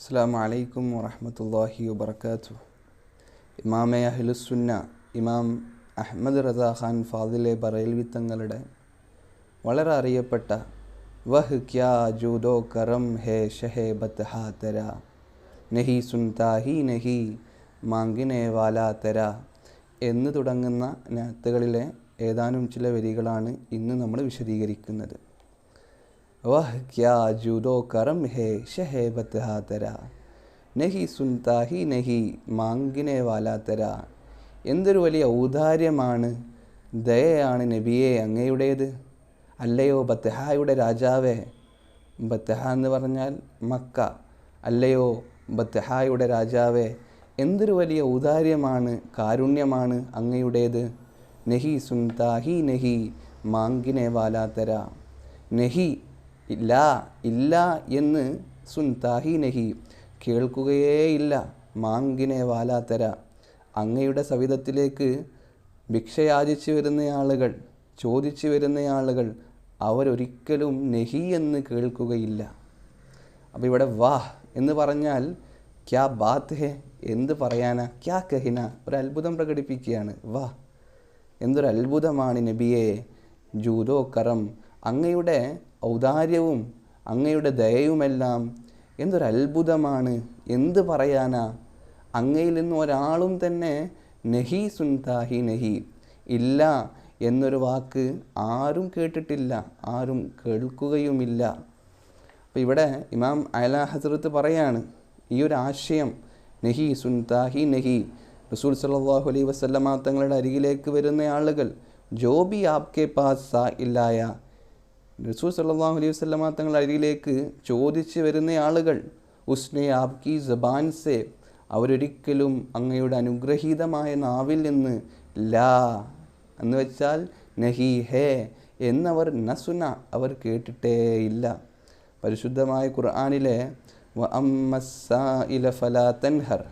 അസ്സാം വലൈക്കും വറഹമത്തല്ലാഹി വബർക്കാത്തു ഇമാമെ അഹ്ലുസുന്ന ഇമാം അഹമ്മദ് റസാ ഖാൻ ഫാദിലെ ബറേൽവി തങ്ങളുടെ വളരെ അറിയപ്പെട്ട വഹ് ക്യാ ജൂദോ കരം ഹേ ഷഹേ ബത് ഹാ തര നഹി സുൻതാ ഹി നഹി മാങ്കിനെ വാലാ തര എന്ന് തുടങ്ങുന്ന നാത്തുകളിലെ ഏതാനും ചില വരികളാണ് ഇന്ന് നമ്മൾ വിശദീകരിക്കുന്നത്. വഹ് ക്യാ ജൂദോ करम ഹേ शह बतहा ഹാ തെര നഹി സുൻതാ ഹി നഹി മാങ്കിനെ വാലാ തെര എന്തൊരു വലിയ ഔദാര്യമാണ്? ദയയാണ് നബിയെ അങ്ങയുടേത്. അല്ലയോ ബത്തഹായുടെ രാജാവേ? ബത്തഹ എന്ന് പറഞ്ഞാൽ മക്ക. അല്ലയോ ബത്തഹായുടെ രാജാവേ? എന്തൊരു വലിയ ഔദാര്യമാണ് കാരുണ്യമാണ് അങ്ങയുടേത്. നഹി സുൻതാഹി നഹി മാങ്കിനെ വാലാത്തര നഹി ഇല്ല ഇല്ല എന്ന് സുൻതാഹി നഹി. കേൾക്കുകയേയില്ല മാങ്കിനെ വാലാത്തര. അങ്ങയുടെ സവിധത്തിലേക്ക് ഭിക്ഷയാചിച്ചു വരുന്ന ആളുകൾ ചോദിച്ചു വരുന്ന ആളുകൾ അവരൊരിക്കലും നെഹി എന്ന് കേൾക്കുകയില്ല. അപ്പോൾ ഇവിടെ വാഹ് എന്ന് പറഞ്ഞാൽ ക്യാ ബാത്ത് ഹെ എന്ത് പറയാനാ? ക്യാ കഹിന? ഒരു അത്ഭുതം പ്രകടിപ്പിക്കുകയാണ്. വാഹ്. എന്തൊരു അത്ഭുതമാണ് നബിയെ? ജൂതോ കറം അങ്ങയുടെ ഔദാര്യവും അങ്ങയുടെ ദയയുമെല്ലാം എന്തൊരു അത്ഭുതമാണ് എന്ത് പറയാനാ? അങ്ങയിൽ നിന്ന് ഒരാളും തന്നെ നഹി സുൻതാഹി നഹി. ഇല്ല എന്നൊരു വാക്ക് ആരും കേട്ടിട്ടില്ല ആരും കേൾക്കുകയുമില്ല. അപ്പോൾ ഇവിടെ ഇമാം അയല ഹസ്രത്ത് പറയാണ് ഈ ഒരു ആശയം നഹി സുൻതാഹി നഹി. റസൂൽ സല്ലാഹു അലൈ വസ്ലമ തങ്ങളുടെ അരികിലേക്ക് വരുന്ന ആളുകൾ ജോബി ആപ്കെ പാസ് സാ ഇല്ലായ റസൂൽ സല്ലാഹു അലൈഹി വസ്ലമ തങ്ങൾ അരികിലേക്ക് ചോദിച്ച് വരുന്ന ആളുകൾ ഉസ്നെ ആപ്കി ജബാൻ സെ അവരൊരിക്കലും അങ്ങയുടെ അനുഗ്രഹീതമായ നാവിൽ നിന്ന് ലാ എന്ന് വെച്ചാൽ നഹി ഹേ എന്നവർ നസുന അവർ കേട്ടിട്ടേ ഇല്ല. പരിശുദ്ധമായ ഖുർആാനിലെ തൻഹർ.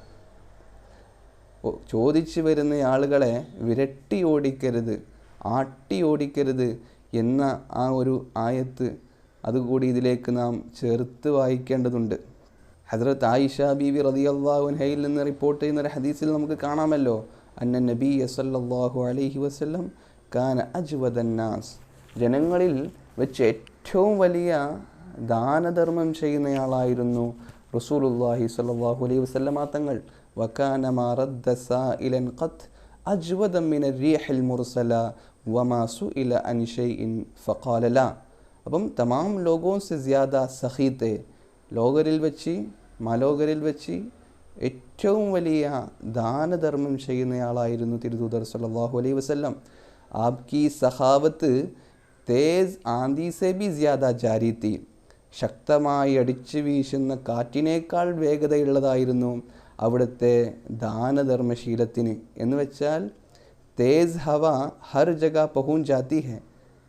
ചോദിച്ചു വരുന്ന ആളുകളെ വിരട്ടി ഓടിക്കരുത് ആട്ടി ഓടിക്കരുത് എന്ന ആ ഒരു ആയത്ത് അതുകൂടി ഇതിലേക്ക് നാം ചേർത്ത് വായിക്കേണ്ടതുണ്ട്. ഹസ്രത്ത് ആയിഷ ബീവി റതി അള്ളാഹുൻഹയിൽ നിന്ന് റിപ്പോർട്ട് ചെയ്യുന്ന ഒരു ഹദീസിൽ നമുക്ക് കാണാമല്ലോ. അന്ന നബി സല്ലല്ലാഹു അലൈഹി വസല്ലം കാന അജ്വദന്നാസ് ജനങ്ങളിൽ വെച്ച് ഏറ്റവും വലിയ ദാനധർമ്മം ചെയ്യുന്നയാളായിരുന്നു റസൂലുല്ലാഹി സ്വല്ലല്ലാഹു അലൈഹി വസല്ലമ തങ്ങൾ. വകാന മാറദ്ദ സായിലൻ ഖത്ത് അജ്വദ മിന റീഹിൽ മുർസല വമാസു ഇല അനിഷയ് ഇൻ ഫക്കാലല അപ്പം തമാം ലോകോ സെ ജ്യാദ സഹീത്തെ ലോകരിൽ വെച്ച് മലോകരിൽ വെച്ച് ഏറ്റവും വലിയ ദാനധർമ്മം ചെയ്യുന്നയാളായിരുന്നു തിരുദൂതർ സല്ലാഹു അലൈ വസ്ല്ലാം. ആപ്കി സഹാവത്ത് തേസ് ആന്തിസെ ബി ജ്യാദ ജാരിത്തി. ശക്തമായി അടിച്ചു വീശുന്ന കാറ്റിനേക്കാൾ വേഗതയുള്ളതായിരുന്നു അവിടുത്തെ ദാനധർമ്മശീലത്തിന്. എന്ന് വെച്ചാൽ തേസ് ഹവ ഹർ ജഗ പഹൂൻ ജാത്തി ഹെ.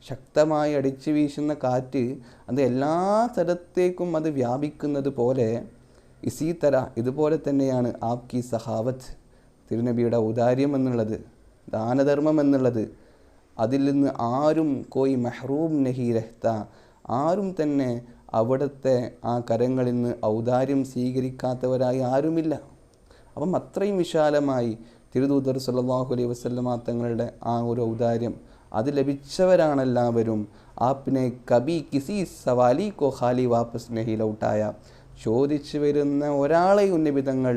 ശക്തമായി അടിച്ചു വീശുന്ന കാറ്റ് അത് എല്ലാ സ്ഥലത്തേക്കും അത് വ്യാപിക്കുന്നത് പോലെ ഇസീ തര ഇതുപോലെ തന്നെയാണ് ആപ്കി സഹാവത്ത് തിരുനബിയുടെ ഔദാര്യം എന്നുള്ളത് ദാനധർമ്മം എന്നുള്ളത്. അതിൽ നിന്ന് ആരും കോയി മെഹ്റൂം നഹി രഹ്ത. ആരും തന്നെ അവിടുത്തെ ആ കരങ്ങളിൽ നിന്ന് ഔദാര്യം സ്വീകരിക്കാത്തവരായി ആരുമില്ല. അപ്പം അത്രയും വിശാലമായി തിരുദൂതർ സല്ലാഹു അലൈഹി വസ്ലമ തങ്ങളുടെ ആ ഒരു ഔദാര്യം അത് ലഭിച്ചവരാണെല്ലാവരും ആപ്പിനെ കബി കിസി സവാലി കോ ഖാലി വാപ്പസ് നെഹിലൗട്ടായ ചോദിച്ചു വരുന്ന ഒരാളെ ഉന്നിപിതങ്ങൾ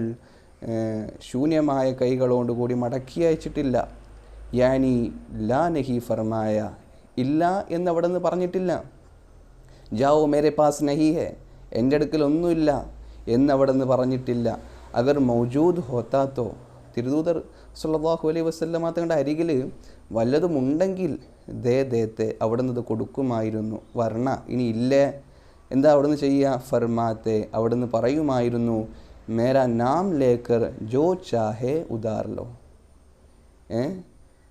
ശൂന്യമായ കൈകളോടുകൂടി മടക്കി അയച്ചിട്ടില്ല. യാനി ലാ നഹി ഫർമായ ഇല്ല എന്നവിടെ നിന്ന് പറഞ്ഞിട്ടില്ല. ജാവോ മേരെ പാസ് നഹി ഹെ എന്റെ അടുക്കൽ ഒന്നുമില്ല എന്നവിടെ നിന്ന് പറഞ്ഞിട്ടില്ല. അഗർ മൗജൂദ് ഹോത്താത്തോ തിരുദൂതർ സുല്ലാഹു അലൈ വസ്ലമ തങ്ങളുടെ അരികിൽ വല്ലതുമുണ്ടെങ്കിൽ ദേ ദേത്തെ അവിടെ നിന്ന് കൊടുക്കുമായിരുന്നു. വർണ ഇനി ഇല്ലേ? എന്താ അവിടെ നിന്ന് ചെയ്യുക? ഫർമാത്തെ അവിടെ നിന്ന് പറയുമായിരുന്നു മേര നാം ലേക്കർ ജോ ചാഹേ ഉദാർലോ. ഏ?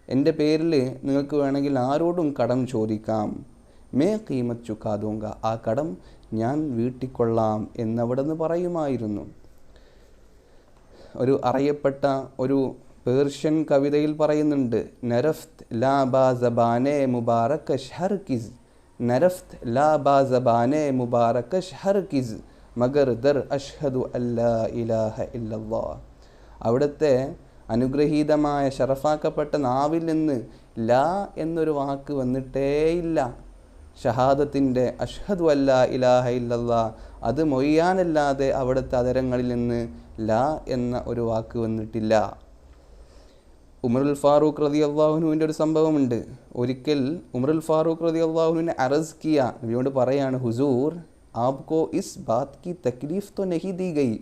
എന്റെ പേരിൽ നിങ്ങൾക്ക് വേണമെങ്കിൽ ആരോടും കടം ചോദിക്കാം. മേ കീമത്ത് ചുക്കാതൂങ്ക ആ കടം ഞാൻ വീട്ടിക്കൊള്ളാം എന്നവിടെ നിന്ന് പറയുമായിരുന്നു. ഒരു അറിയപ്പെട്ട ഒരു പേർഷ്യൻ കവിതയിൽ പറയുന്നുണ്ട് നരഫ്ത് ലാ ബാ ജബാനെ മുബാറക് ഷഹർ കിസ്. നരഫ്ത് ലാ ബാ ജബാനെ മുബാറക് ഷഹർ കിസ്. മഗർ ദർ അഷ്ഹദു അല്ലാ ഇലാഹ ഇല്ലല്ലാ അവിടുത്തെ അനുഗ്രഹീതമായ ഷറഫാക്കപ്പെട്ട നാവിൽ നിന്ന് ലാ എന്നൊരു വാക്ക് വന്നിട്ടേയില്ല. ഷഹാദത്തിന്റെ അഷ്ഹദു അല്ലാ ഇലാഹ ഇല്ലല്ലാ അത് മൊയ്യാനല്ലാതെ അവിടുത്തെ അതരങ്ങളിൽ നിന്ന് ലാ എന്ന ഒരു വാക്ക് വന്നിട്ടില്ല. ഉമറുൽ ഫാറൂഖ് റതി അള്ളാഹുനുവിന്റെ ഒരു സംഭവമുണ്ട്. ഒരിക്കൽ ഉമറുൽ ഫാറൂഖ് റതി അള്ളാഹുനുവിനെ അറസ് കിയ. നബിയോട് പറയാണ് ഹുസൂർ ആപ്കോ ഇസ് ബാത് കി തക്ലീഫ് തോ നഹി ദി ഗൈ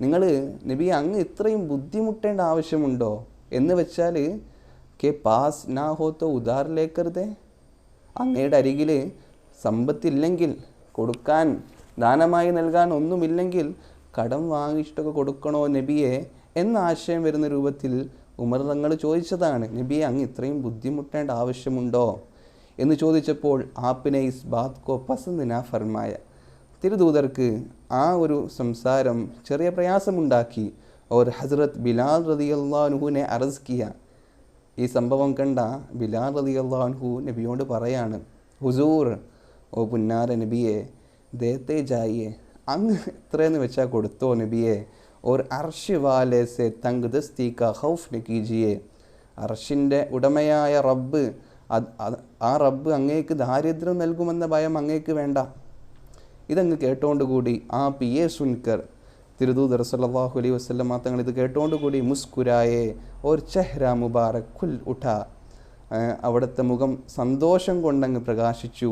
നിങ്ങൾ നബി അങ്ങ് ഇത്രയും ബുദ്ധിമുട്ടേണ്ട ആവശ്യമുണ്ടോ? എന്ന് വെച്ചാൽ കെ പാസ് നാ ഹോ തോ ഉദാർ ലേക്കരുതേ അങ്ങയുടെ അരികിൽ സമ്പത്തില്ലെങ്കിൽ കൊടുക്കാൻ ദാനമായി നൽകാൻ ഒന്നുമില്ലെങ്കിൽ കടം വാങ്ങിച്ചിട്ടൊക്കെ കൊടുക്കണോ നബിയെ എന്ന ആശയം വരുന്ന രൂപത്തിൽ ഉമർ തങ്ങൾ ചോദിച്ചതാണ് നബിയെ അങ്ങ് ഇത്രയും ബുദ്ധിമുട്ടേണ്ട ആവശ്യമുണ്ടോ? എന്ന് ചോദിച്ചപ്പോൾ ആപ്പിനെ ഇസ് ബാത് കോ പസന്ദിന ഫർമായ. തിരുദൂതർക്ക് ആ ഒരു സംസാരം ചെറിയ പ്രയാസമുണ്ടാക്കി. ഓർ ഹസ്രത് ബിലാൽ റതി അള്ളാഹുനെ അറസ്കിയ. ഈ സംഭവം കണ്ട ബിലാൽ റതി അള്ളാഹു നബിയോട് പറയാണ് ഹുസൂർ ഓ പുന്നാര നബിയെ ദേത്തെ ജായിയെ അങ്ങ് എത്രയെന്ന് വെച്ചാൽ കൊടുത്തോ നബിയെ. ഓർ അർഷ് വാലേസെ തങ്ക് ദസ്തീക്ക ഹൗഫ് നക്കീജിയെ അർഷിന്റെ ഉടമയായ റബ്ബ് ആ റബ്ബ് അങ്ങേക്ക് ദാരിദ്ര്യം നൽകുമെന്ന ഭയം അങ്ങേക്ക് വേണ്ട. ഇതങ്ങ് കേട്ടോണ്ടുകൂടി ആ പി എ സുൻകർ തിരുദൂദർ സല്ലാഹു അലൈഹി വസ്ലം തങ്ങൾ ഇത് കേട്ടോണ്ടുകൂടി മുസ്കുരായെ ഓർ ചെഹ്ര മുബാറക് കുൽ ഉഠ. അവിടുത്തെ മുഖം സന്തോഷം കൊണ്ടങ്ങ് പ്രകാശിച്ചു.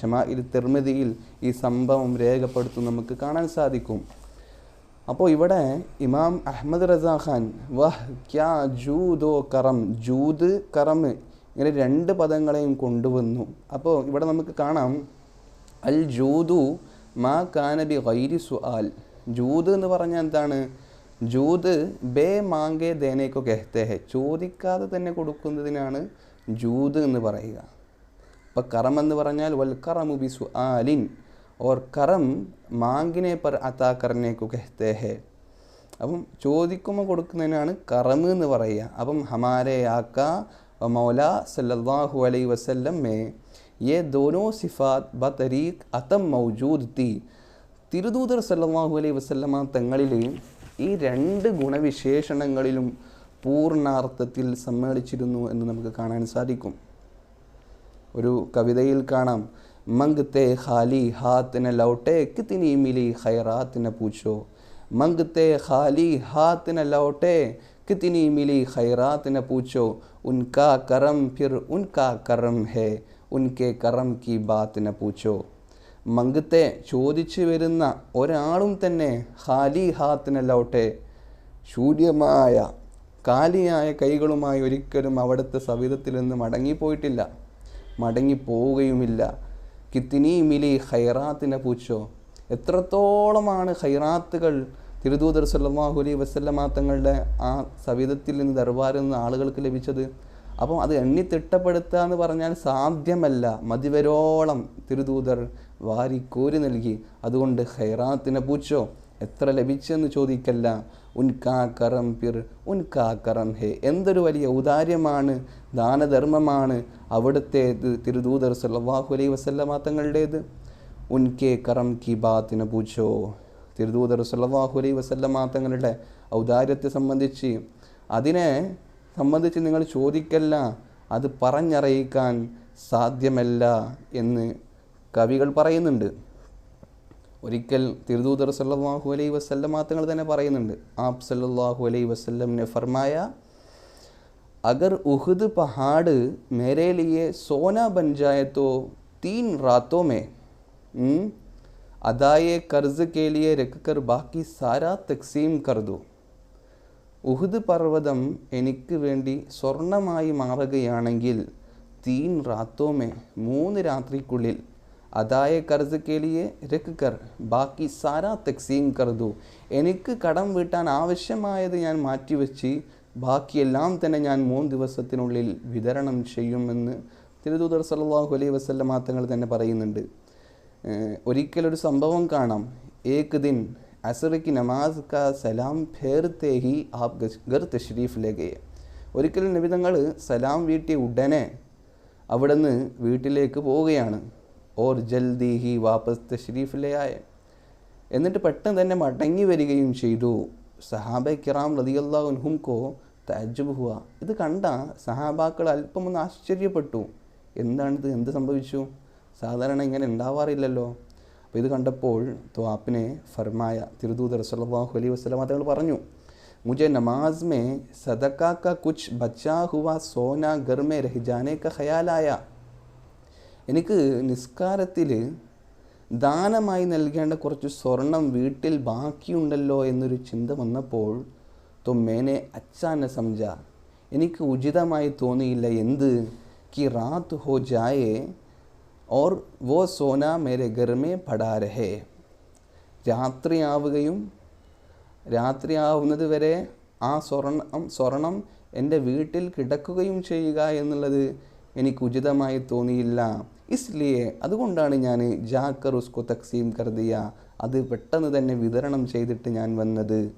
ഷമായിൽ തിർമിതിയിൽ ഈ സംഭവം രേഖപ്പെടുത്തും നമുക്ക് കാണാൻ സാധിക്കും. അപ്പോൾ ഇവിടെ ഇമാം അഹമ്മദ് റസാ ഖാൻ വഹ് ക്യാ ജൂദോ കറം ജൂദ് കറം ഇങ്ങനെ രണ്ട് പദങ്ങളെയും കൊണ്ടുവന്നു. അപ്പോൾ ഇവിടെ നമുക്ക് കാണാം അൽ ജൂദു മാ കാനബി ഗൈരി സുആൽ. ജൂദ് എന്ന് പറഞ്ഞാൽ എന്താണ്? ജൂദ് ബേ മാങ്കെ ദേനേക്കോ കെഹത്തെ ഹെ ചോദിക്കാതെ തന്നെ കൊടുക്കുന്നതിനാണ് ജൂദ് എന്ന് പറയുക. ഇപ്പം കറം എന്ന് പറഞ്ഞാൽ വൽ കറമു ബി സുആലിൻ. ഓർ കറം മാങ്കിനെ പർ അതാക്കറിനേക്കു കെഹ്തേ ഹേ. അപ്പം ചോദിക്കുമ്പോൾ കൊടുക്കുന്നതിനാണ് കറം എന്ന് പറയുക. അപ്പം ഹമാരെ ആക്ക മൗല സല്ലാഹു അലൈ വസല്ലം മേ. യെ ദോനോ സിഫാത് ബ തരീഖ് അതം മൗജൂദ് തി. തിരുദൂതർ സല്ലാഹു അലൈ വസല്ലമ തങ്ങളിൽ ഈ രണ്ട് ഗുണവിശേഷണങ്ങളിലും പൂർണാർത്ഥത്തിൽ സമ്മേളിച്ചിരുന്നു എന്ന് നമുക്ക് കാണാൻ സാധിക്കും. ഒരു കവിതയിൽ കാണാം. മങ്ത്തെ ഖാലി ഹാത്തിന ലൗട്ടെ കിത്തിനി മിലി ഹൈറാത്തിന പൂച്ചോ. മങ്ത്തെ ഖാലി ഹാത്തിന ലൗട്ടെ കിത്തിനി മിലി ഹൈറാത്തിന പൂച്ചോ. ഉൻകാ കരം ഫിർ ഉൻകാ കരം ഹേ ഉൻകെ കറം കി ബാത്തിന പൂച്ചോ. മങ്കത്തെ ചോദിച്ചു വരുന്ന ഒരാളും തന്നെ ഹാലി ഹാത്തിനല്ലോട്ടെ ശൂന്യമായ കാലിയായ കൈകളുമായി ഒരിക്കലും അവിടുത്തെ സവിധത്തിൽ നിന്ന് മടങ്ങിപ്പോയിട്ടില്ല മടങ്ങിപ്പോവുകയുമില്ല. കിത്തിനി മിലി ഹൈറാത്തിനെ പൂച്ചോ? എത്രത്തോളമാണ് ഹൈറാത്തുകൾ തിരുദൂതർ സല്ലാഹു അലൈ വസ്ല്ലമാ തങ്ങളുടെ ആ സവിധത്തിൽ നിന്ന് ദർബാറിൽ നിന്ന് ആളുകൾക്ക് ലഭിച്ചത്. അപ്പം അത് എണ്ണി തിട്ടപ്പെടുത്തുക എന്ന് പറഞ്ഞാൽ സാധ്യമല്ല. മതിവരോളം തിരുദൂതർ വാരിക്കോരി നൽകി. അതുകൊണ്ട് ഹൈറാത്തിനെ പൂച്ചോ? എത്ര ലഭിച്ചെന്ന് ചോദിക്കല്ല. ഉൻകാ പിർ ഉൻകാ ഹേ. എന്തൊരു വലിയ ഔദാര്യമാണ് ദാനധർമ്മമാണ് അവിടുത്തെ തിരുദൂതർ സല്ലാഹു അലൈ വസല്ലമ തങ്ങളുടേത്. ഉൻകെ കറം കി ബാത്തിനെ പൂച്ചോ. തിരുദൂതർ സല്ലാഹു അലൈ വസല്ലമ തങ്ങളുടെ ഔദാര്യത്തെ സംബന്ധിച്ച്. അതിനെ സംബന്ധിച്ച് നിങ്ങൾ ചോദിക്കല്ല അത് പറഞ്ഞറിയിക്കാൻ സാധ്യമല്ല എന്ന് കവികൾ പറയുന്നുണ്ട്. ഒരിക്കൽ തിരുദൂതർ സല്ലാഹു അലൈ വസല്ലം തങ്ങൾ തന്നെ പറയുന്നുണ്ട് ആപ് സല്ലാഹു അലൈ വസല്ലം ने फरमाया अगर उहद पहाड़ मेरे लिए सोना बन जाए तो तीन रातों में अदाए कर्ज के लिए रख कर बाकी सारा तकसीम कर दो ഉഹുദ് പർവ്വതം എനിക്ക് വേണ്ടി സ്വർണമായി മാറുകയാണെങ്കിൽ തീൻ റാത്തോമെ മൂന്ന് രാത്രിക്കുള്ളിൽ അതായ കർജ് കേളിയെ രക്ക് കർ ബാക്കി സാരാ തക്സീം കർദു. എനിക്ക് കടം വീട്ടാൻ ആവശ്യമായത് ഞാൻ മാറ്റിവെച്ച് ബാക്കിയെല്ലാം തന്നെ ഞാൻ മൂന്ന് ദിവസത്തിനുള്ളിൽ വിതരണം ചെയ്യുമെന്ന് തിരുദൂതർ സല്ലാഹു അലൈ വസ്ല്ല തങ്ങൾ തന്നെ പറയുന്നുണ്ട്. ഒരിക്കലൊരു സംഭവം കാണാം. ഏക് ദിൻ അസറയ്ക്ക് നമാസ് ക സലാം ഫേർ തേഹി ആപ് ഗർ തഷ്രീഫ് ലഗയെ ഒരിക്കലും നബിതങ്ങൾ സലാം വീട്ടിയ ഉടനെ അവിടെ നിന്ന് വീട്ടിലേക്ക് പോവുകയാണ്. ഓർ ജൽദി ഹി വാപ്പസ് തഷ്രീഫിലെ ആയ. എന്നിട്ട് പെട്ടെന്ന് തന്നെ മടങ്ങി വരികയും ചെയ്തു. സഹാബെ കിറാം റതിയല്ലാ ഉൻഹുംകോ തജ്ജുബ് ഹുവ. ഇത് കണ്ട സഹാബാക്കൾ അല്പം ഒന്ന് ആശ്ചര്യപ്പെട്ടു. എന്താണിത്? എന്ത് സംഭവിച്ചു? സാധാരണ ഇങ്ങനെ ഉണ്ടാവാറില്ലല്ലോ. അപ്പോൾ ഇത് കണ്ടപ്പോൾ ത്വാപ്പിനെ ഫർമായ തിരുദൂതർ റസാഹു അലൈ വസ്ലം അതങ്ങൾ പറഞ്ഞു മുജെ നമാസ് മേ സദക്ക കുച്ച് ബച്ചാ ഹുവ സോന ഗർമേ രഹിജാനേ ഖയാലായ എനിക്ക് നിസ്കാരത്തിൽ ദാനമായി നൽകേണ്ട കുറച്ച് സ്വർണം വീട്ടിൽ ബാക്കിയുണ്ടല്ലോ എന്നൊരു ചിന്ത വന്നപ്പോൾ തൊമ്മേനെ അച്ചാന സംജ എനിക്ക് ഉചിതമായി തോന്നിയില്ല എന്ത്? കി റാത്ത് ഹോ ജായെ ഓർ വോ സോന മേരെ ഗർമേ പടാരഹേ രാത്രിയാവുകയും രാത്രിയാവുന്നത് വരെ ആ സ്വർണം സ്വർണം എന്റെ വീട്ടിൽ കിടക്കുകയും ചെയ്യുക എന്നുള്ളത് എനിക്ക് ഉചിതമായി തോന്നിയില്ല. ഇസ്ലിയെ അതുകൊണ്ടാണ് ഞാൻ ജാക്കർ ഉസ്കു തക്സീം കർദിയ അത് പെട്ടെന്ന് തന്നെ വിതരണം ചെയ്തിട്ട് ഞാൻ വന്നത്.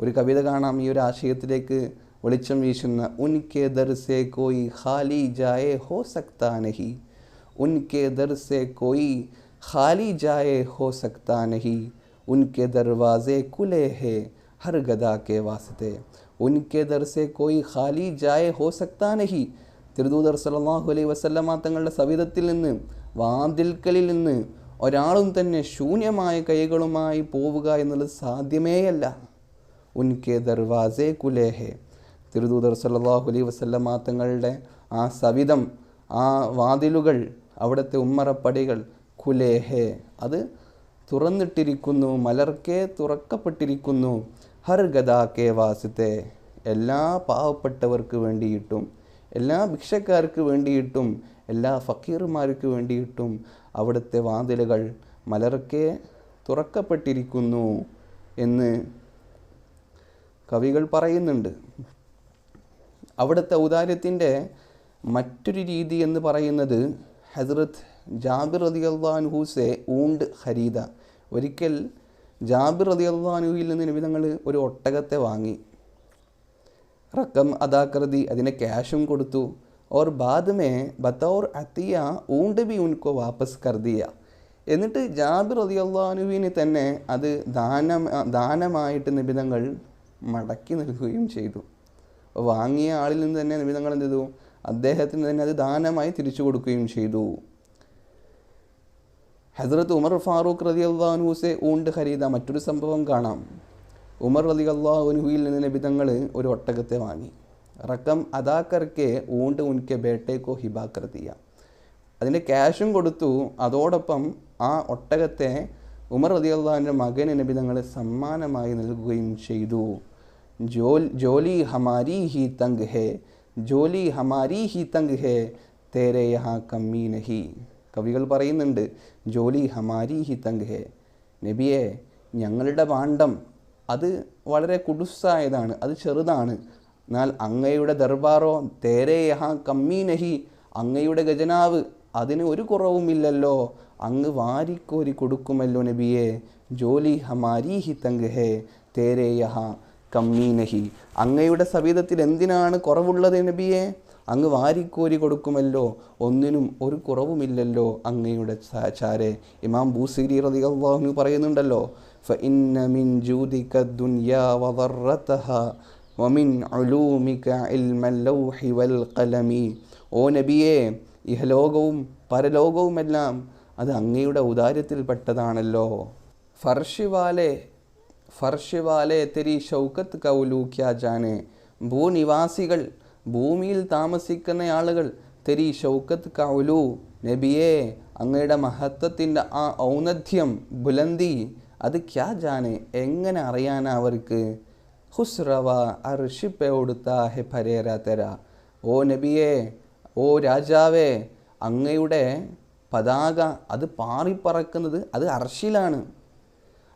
ഒരു കവിത കാണാം ഈ ഒരു ആശയത്തിലേക്ക് വെളിച്ചം വീശുന്ന ഉൻകെ ദർസെ കോയി ഖാലി ജായേ ഹോ സക്താ നഹി. ഉൻകെ ദർസെ കോയി ഖാലി ജായേ ഹോ സക്താ നഹി. ഉൻകെ ദർവാസെ കുലേ ഹേ ഹർ ഗദാ കെ വാസ്തേ. ഉൻകെ ദർസെ കോയി ഖാലി ജായേ ഹോ സക്താ നഹി. തിരുദൂതർ സല്ലല്ലാഹു അലൈ വസല്ലമ തങ്ങളുടെ സവിധത്തിൽ നിന്ന് വാതിൽക്കലിൽ നിന്ന് ഒരാളും തന്നെ ശൂന്യമായ കൈകളുമായി പോവുക എന്നുള്ളത് സാധ്യമേയല്ല. ഉൻകെ ദർവാസെ കുലേഹെ. തിരുദൂതർ സല്ലല്ലാഹു അലൈ വസല്ലമ തങ്ങളുടെ ആ സവിധം ആ വാതിലുകൾ അവിടുത്തെ ഉമ്മറപ്പടികൾ കുലേഹെ. അത് തുറന്നിട്ടിരിക്കുന്നു മലർക്കെ തുറക്കപ്പെട്ടിരിക്കുന്നു. ഹർ ഗതാ കെ വാസിത്തെ എല്ലാ പാവപ്പെട്ടവർക്ക് വേണ്ടിയിട്ടും എല്ലാ ഭിക്ഷക്കാർക്ക് വേണ്ടിയിട്ടും എല്ലാ ഫക്കീർമാർക്ക് വേണ്ടിയിട്ടും അവിടുത്തെ വാതിലുകൾ മലർക്കെ തുറക്കപ്പെട്ടിരിക്കുന്നു എന്ന് കവികൾ പറയുന്നുണ്ട്. അവിടുത്തെ ഔദാര്യത്തിന്റെ മറ്റൊരു രീതി എന്ന് പറയുന്നത് ഹസ്രത്ത് ജാബിർ റതി അള്ളാൻഹൂസെ ഊണ്ട് ഹരീദ ഒരിക്കൽ ജാബിർ റതി അള്ളാൻഹുയിൽ നിന്ന് നിമിതങ്ങൾ ഒരു ഒട്ടകത്തെ വാങ്ങി. റക്കം അദാ കർദി അതിന് ക്യാഷും കൊടുത്തു और बाद में बतौर അത്തിയ ഊണ്ട് ബി ഉൻകോ വാപ്പസ് കർദിയ എന്നിട്ട് ജാബിർ റതി അള്ളാഹുവിന് തന്നെ അത് ദാനം ദാനമായിട്ട് നിബിധങ്ങൾ മടക്കി നൽകുകയും ചെയ്തു അപ്പോൾ വാങ്ങിയ ആളിൽ നിന്ന് തന്നെ നിബിധങ്ങൾ എന്ത് ചെയ്തു അദ്ദേഹത്തിന് തന്നെ അത് ദാനമായി തിരിച്ചു കൊടുക്കുകയും ചെയ്തു ഹസ്രത്ത് ഉമർ ഫാറൂഖ് റതി അള്ളാഹുസെ ഊണ്ട് ഖരീദ മറ്റൊരു സംഭവം കാണാം ഉമർ റതി അള്ളാഹുനുഹിയിൽ നിന്ന് നബിതങ്ങൾ ഒരു ഒട്ടകത്തെ വാങ്ങി. റക്കം അതാക്കർക്ക് ഊണ്ട് ഉൻകെ ബേട്ടേക്കോ ഹിബാക്കർ തീയ അതിന്റെ ക്യാഷും കൊടുത്തു. അതോടൊപ്പം ആ ഒട്ടകത്തെ ഉമർ റതി അള്ളാഹുവിന്റെ മകന് നബിതങ്ങൾ സമ്മാനമായി നൽകുകയും ചെയ്തു. ജോൽ ജോലി ഹമാരി ഹി തങ് ഹേ ജോലി ഹമാരി ഹി തങ് ഹേ തേരെ യഹാ കമ്മി നഹി. കവികൾ പറയുന്നുണ്ട് ജോലി ഹമാരി ഹി തങ് ഹേ. നബിയെ ഞങ്ങളുടെ പാണ്ഡം അത് വളരെ കുടുസായതാണ് അത് ചെറുതാണ്. എന്നാൽ അങ്ങയുടെ ദർബാറോ തേരെ യഹാ കമ്മീനഹി അങ്ങയുടെ ഖജനാവ് അതിന് ഒരു കുറവുമില്ലല്ലോ. അങ്ങ് വാരിക്കോരി കൊടുക്കുമല്ലോ നബിയെ ജോലി ഹമാരി ഹി തങ്ക് ഹേ തേരെ യഹാ കമ്മീനഹി അങ്ങയുടെ സവിധത്തിൽ എന്തിനാണ് കുറവുള്ളത് നബിയെ? അങ്ങ് വാരിക്കോരി കൊടുക്കുമല്ലോ ഒന്നിനും ഒരു കുറവുമില്ലല്ലോ അങ്ങയുടെ ചാരെ. ഇമാം ബൂസിരി റളിയല്ലാഹു പറയുന്നുണ്ടല്ലോ فإن من جودك الدنيا وضرتها ومن علومك علم اللوح والقلم ഓ നബിയെ ഇഹലോകവും പരലോകവുമെല്ലാം അത് അങ്ങയുടെ ഔദാര്യത്തിൽപ്പെട്ടതാണല്ലോ ഫർഷ് വാലെ ഫർഷ് വാലെ തെരി ഷൗക്കത്ത് കൗലു ക്യാ ജാനെ ഭൂനിവാസികൾ ഭൂമിയിൽ താമസിക്കുന്ന ആളുകൾ തെരി ഷൗക്കത്ത് കൗലു നബിയെ അങ്ങയുടെ മഹത്വത്തിൻ്റെ ആ ഔന്നത്യം ബുലന്തി അത് ക്യാ ജാനെ? എങ്ങനെ അറിയാനാ അവർക്ക്? ഹുസ്രവ അർഷിപ്പെ കൊടുത്ത ഹെ പരേര തെര. ഓ നബിയെ ഓ രാജാവേ അങ്ങയുടെ പതാക അത് പാറിപ്പറക്കുന്നത് അത് അർഷിലാണ്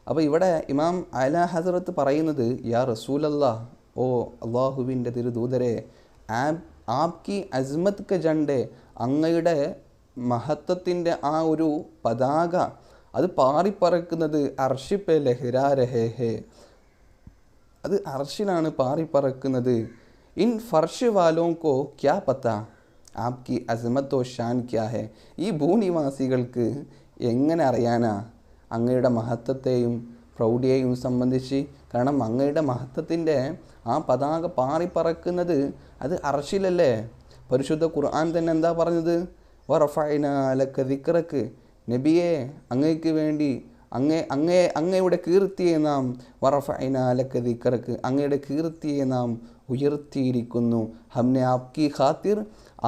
അപ്പോൾ ഇവിടെ ഇമാം അല ഹസറത്ത് പറയുന്നത് യാ റസൂലല്ലാ ഓ അള്ളാഹുവിന്റെ തിരുദൂതരെ ആപ് ആപ്കി അസ്മത് ക ജണ്ടേ അങ്ങയുടെ മഹത്വത്തിന്റെ ആ ഒരു പതാക അത് പാറിപ്പറക്കുന്നത് അർഷിപ്പെ ലഹ്റാ രഹേ ഹേ. അത് അർഷിലാണ് പാറിപ്പറക്കുന്നത്. ഇൻ ഫർഷ് വാലോം കോ ക്യാ പത്ത? ആപ്കി അസമത്തോ ഷാൻ ക്യാ ഹെ? ഈ ഭൂനിവാസികൾക്ക് എങ്ങനെ അറിയാനാ? അങ്ങയുടെ മഹത്വത്തെയും പ്രൗഢിയെയും സംബന്ധിച്ച്. കാരണം അങ്ങയുടെ മഹത്വത്തിന്റെ ആ പതാക പാറിപ്പറക്കുന്നത് അത് അർഷിലല്ലേ? പരിശുദ്ധ ഖുർആൻ തന്നെ എന്താ പറഞ്ഞത്? വറഫൈനാലക്ക ദിക്റക്ക്. നബിയെ അങ്ങയ്ക്ക് വേണ്ടി അങ്ങേ അങ്ങേ അങ്ങയുടെ കീർത്തിയെ നാം വറഫൈനാലക്ക ദിക്റക്ക് അങ്ങയുടെ കീർത്തിയെ നാം ഉയർത്തിയിരിക്കുന്നു. ഹംനെ ആപ്കി ഖാത്തിർ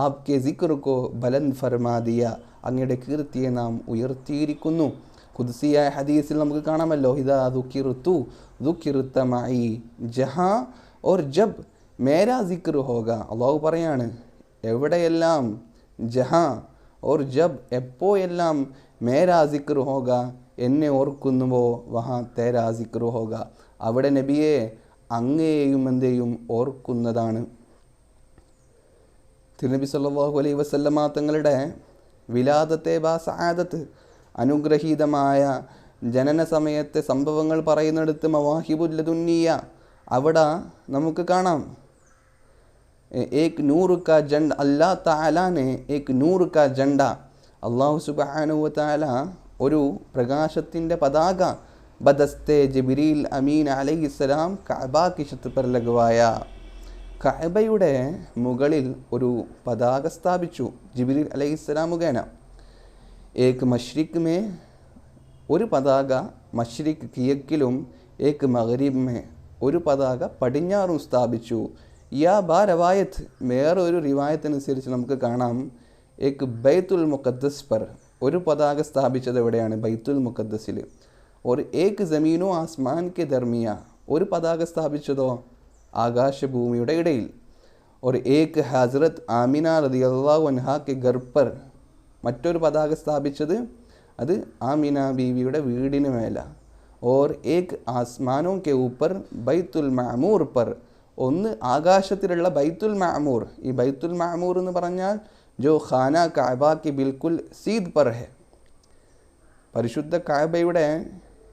ആപ്കെ സിക്കറുക്കോ ബലൻ ഫർമാദിയ അങ്ങയുടെ കീർത്തിയെ നാം ഉയർത്തിയിരിക്കുന്നു. കുദ്സിയായ ഹദീസിൽ നമുക്ക് കാണാമല്ലോ ഇതാ ദുഃഖിറുത്തു ദുഃഖിറുത്തമായി ജഹാ ഓർ ജബ് മേരാ സിക്ർ ഹോഗ. അള്ളാഹു പറയാണ് എവിടെയെല്ലാം ജഹാ ഓർ ജബ് എപ്പോയെല്ലാം മേരാ സിക്ർ ഹോഗ എന്നെ ഓർക്കുന്നുവോ? വഹാ തേരാ സിക്ർ ഹോഗ. അവിടെ നബിയെ അങ്ങയെയും എന്തെയും ഓർക്കുന്നതാണ്. തിരുനബി സല്ലല്ലാഹു അലൈഹി വസല്ലമ തങ്ങളുടെ വിലാദത്തെ ബാ സആദത്ത് അനുഗ്രഹീതമായ ജനന സമയത്തെ സംഭവങ്ങൾ പറയുന്നിടത്ത് മവാഹിബുല്ലതുന്നിയ അവിടെ നമുക്ക് കാണാം. ഏക് നൂറ് കാ ജണ്ട അല്ലാ താലാനെ ഏക് നൂറ് കാ ജണ്ട അള്ളാഹു സുബാനുവല ഒരു പ്രകാശത്തിന്റെ പതാക ബദസ്തേ ജബിരിൽ അമീൻ അലൈഹിസ്സലാം കഅബ കിഷത്ത് पर ലഗവായ കഅബയുടെ മുകളിൽ ഒരു പതാക സ്ഥാപിച്ചു ജിബിരിൽ അലൈഹിസ്സലാം മുഖേന. ഏക് മഷ്രിഖ് മേ ഒരു പതാക മഷ്രിഖ് കിഴക്കിലും ഏക് മഗ്രിബ് മേ ഒരു പതാക പടിഞ്ഞാറും സ്ഥാപിച്ചു. യാ ബാ രവായത്ത് വേറൊരു റിവായത്തനുസരിച്ച് നമുക്ക് കാണാം. ഏക് ബൈത്തുൽ മുഖദ്ദസ് പർ ഒരു പതാക സ്ഥാപിച്ചത് എവിടെയാണ്? ബൈത്തുൽ മുഖദ്ദസിൽ ഒരു ഏക് ജമീനോ ആസ്മാൻ കെ ദർമിയ ഒരു പതാക സ്ഥാപിച്ചതോ ആകാശഭൂമിയുടെ ഇടയിൽ. ഒരു ഏക് ഹസ്രത്ത് ആമിന റതി അള്ളാഹു അൻഹ കെ ഗർപ്പർ മറ്റൊരു പതാക സ്ഥാപിച്ചത് അത് ആമിന ബീവിയുടെ വീടിന് മേല. ഓർ ഏക് ആസ്മാനോ കെ ഊപ്പർ ബൈത്തുൽ മാമൂർ പർ. ഒന്ന് ആകാശത്തിലുള്ള ബൈത്തുൽ മാമൂർ. ഈ ബൈത്തുൽ മാമൂർ എന്ന് പറഞ്ഞാൽ ജോ ഖാന കാബ കി ബിൽക്കുൽ സീദ് പർ ഹെ പരിശുദ്ധ കാബയുടെ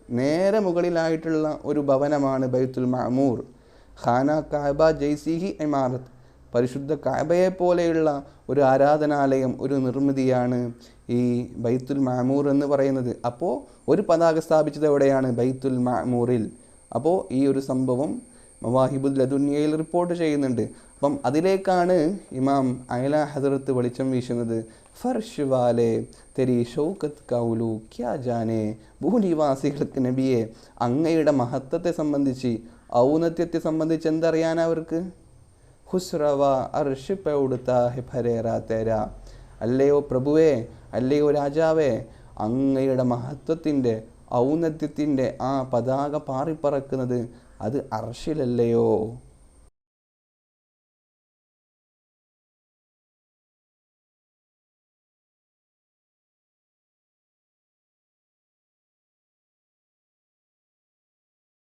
നേരെ മുകളിലായിട്ടുള്ള ഒരു ഭവനമാണ് ബൈത്തുൽ മാമൂർ. ഖാന കാബ ജയ്സിഹി ഇമാറത്ത്. പരിശുദ്ധ കാബയെ പോലെയുള്ള ഒരു ആരാധനാലയം ഒരു നിർമ്മിതിയാണ് ഈ ബൈത്തുൽ മാമൂർ എന്ന് പറയുന്നത്. അപ്പോൾ ഒരു പതാക സ്ഥാപിച്ചത് എവിടെയാണ്? ബൈത്തുൽ മാമൂറിൽ. അപ്പോൾ ഈ ഒരു സംഭവം മവാഹിബുൽ ലദുന്യയിൽ റിപ്പോർട്ട് ചെയ്യുന്നുണ്ട്. അപ്പം അതിലേക്കാണ് ഇമാം അയല ഹസറത്ത് വെളിച്ചം വീശുന്നത്. ഫർഷ് വാലെ തെരി ഷൗക്കത്ത് കൗലു ക്യാ ജാനെ ഭൂനിവാസികൾക്ക് നബിയെ അങ്ങയുടെ മഹത്വത്തെ സംബന്ധിച്ച് ഔന്നത്യത്തെ സംബന്ധിച്ച് എന്തറിയാൻ അവർക്ക്? ഹുസ്രവ അർഷ് പൗടുത്ത ഫരേറ തേര. അല്ലയോ പ്രഭുവേ അല്ലയോ രാജാവേ അങ്ങയുടെ മഹത്വത്തിന്റെ ഔന്നത്യത്തിന്റെ ആ പതാക പാറിപ്പറക്കുന്നത് അത് അർഷിലല്ലയോ?